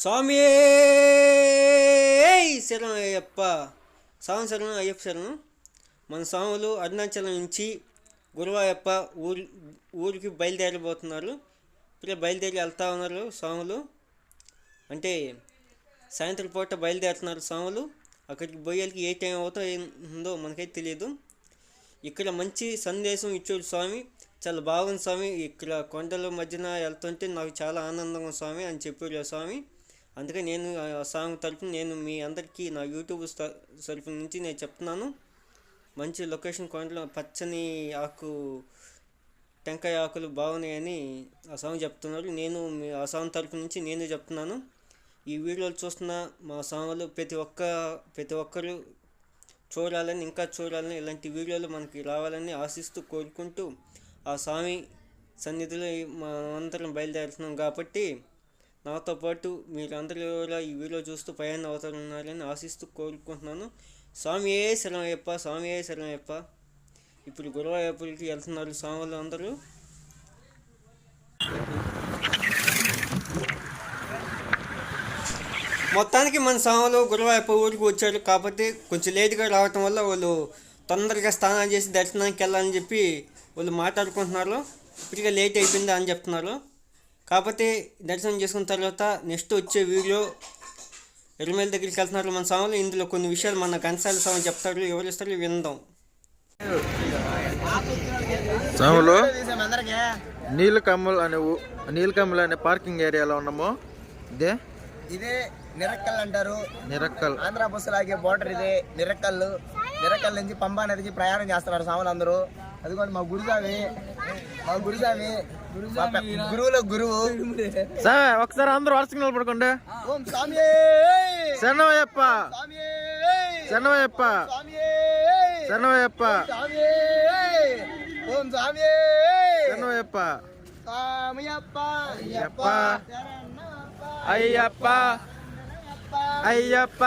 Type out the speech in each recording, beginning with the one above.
స్వామి! శరణం అయ్యప్ప. స్వామి శరణం అయ్యప్ప శరణం. మన స్వాములు అరుణాచలం నుంచి గురువాయప్ప ఊరి ఊరికి బయలుదేరబోతున్నారు. ఇప్పుడే బయలుదేరి వెళ్తా ఉన్నారు స్వాములు. అంటే సాయంత్రం పూట బయలుదేరుతున్నారు స్వాములు. అక్కడికి పోయేకి ఏ టైం అవుతుందో మనకైతే తెలియదు ఇక్కడ మంచి సందేశం ఇచ్చాడు స్వామి. చాలా బాగుంది స్వామి. ఇక్కడ కొండల మధ్యన వెళ్తుంటే నాకు చాలా ఆనందంగా స్వామి అని చెప్పారు స్వామి. అందుకే నేను ఆ తరఫున నేను మీ అందరికీ నా యూట్యూబ్ తరఫు నుంచి నేను చెప్తున్నాను. మంచి లొకేషన్ కొండలో పచ్చని ఆకు టెంకాయ ఆకులు బాగున్నాయని ఆ సాంగ్ చెప్తున్నారు. నేను మీ ఆ సాంగ్ తరపు నుంచి నేను చెప్తున్నాను. ఈ వీడియోలు చూస్తున్న మా సాంగ్లు ప్రతి ఒక్క ప్రతి ఒక్కరు చూడాలని ఇంకా చూడాలని ఇలాంటి వీడియోలు మనకి రావాలని ఆశిస్తూ కోరుకుంటూ ఆ స్వామి సన్నిధిలో మనమందరం బయలుదేరుతున్నాం. కాబట్టి నాతో పాటు మీరందరూ కూడా ఈ వీడియో చూస్తూ ప్రయాణం అవుతారన్నారని ఆశిస్తూ కోరుకుంటున్నాను. స్వామి ఏ శరణయ్యప్ప స్వామి ఏ శరణయ్యప్ప? ఇప్పుడు గురువాయూర్కి వెళ్తున్నారు స్వాములు అందరూ. మొత్తానికి మన స్వాములు గురువాయప్ప ఊరికి వచ్చారు కాబట్టి కొంచెం లేట్గా రావటం వల్ల వాళ్ళు తొందరగా స్నానం చేసి దర్శనానికి వెళ్ళాలని చెప్పి వాళ్ళు మాట్లాడుకుంటున్నారు. ఇప్పటికే లేట్ అయిపోయింది అని చెప్తున్నారు. కాకపోతే దర్శనం చేసుకున్న తర్వాత నెక్స్ట్ వచ్చే వీడియో ఎరుమేల దగ్గరికి వెళ్తున్నారు మన స్వాములు ఇందులో కొన్ని విషయాలు మన ఘనసాల స్వామి చెప్తారు ఎవరిస్తారు విందాం. స్వాములు నీలకమ్మల్ అనే నీలకమ్మల్ అనే పార్కింగ్ ఏరియాలో ఉన్నాము. ఇదే? ఇదే నిరక్కల్ అంటారు. నిరక్కల్. ఆంధ్ర బస్సు లాగే బోర్డర్ ఇదే నిరక్కల్ నిరక్కల్ నుంచి పంబా నదికి ప్రయాణం చేస్తున్నారు స్వాములు అందరూ. అదిగోండి మా గురుస్వామి మా గురుస్వామి మా పె- గురువుల గురువు సార్ ఒకసారి అందరూ వరుసగా నిలబడుకోండి ఓం స్వామి శరణమయ్యప్ప స్వామి శరణమయ్యప్ప స్వామి శరణమయ్యప్ప స్వామి ఓం స్వామి శరణమయ్యప్ప స్వామియప్ప అయ్యప్ప అయ్యప్ప అయ్యప్ప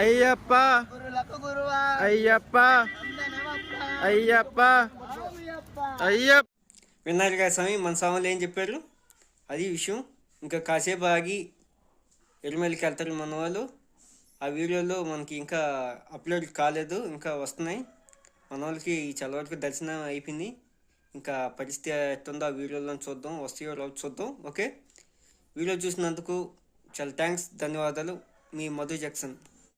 అయ్యప్ప గురులకు గురువా అయ్యప్ప అయ్యప్ప. అయ్యప్ప. విన్నారు కదా స్వామి మన స్వాములు ఏం చెప్పారు? అది విషయం. ఇంకా కాసేపు ఆగి ఎరుమెలికి వెళ్తారు మన వాళ్ళు. ఆ వీడియోలో మనకి ఇంకా అప్లోడ్ కాలేదు ఇంకా వస్తున్నాయి. మన వాళ్ళకి చాలా వరకు దర్శనం అయిపోయింది. ఇంకా పరిస్థితి ఎట్టుందో ఆ వీడియోలో చూద్దాం వస్తాయో రోజు చూద్దాం ఓకే? వీడియో చూసినందుకు చాలా థ్యాంక్స్ ధన్యవాదాలు. మీ మధు జక్సన్.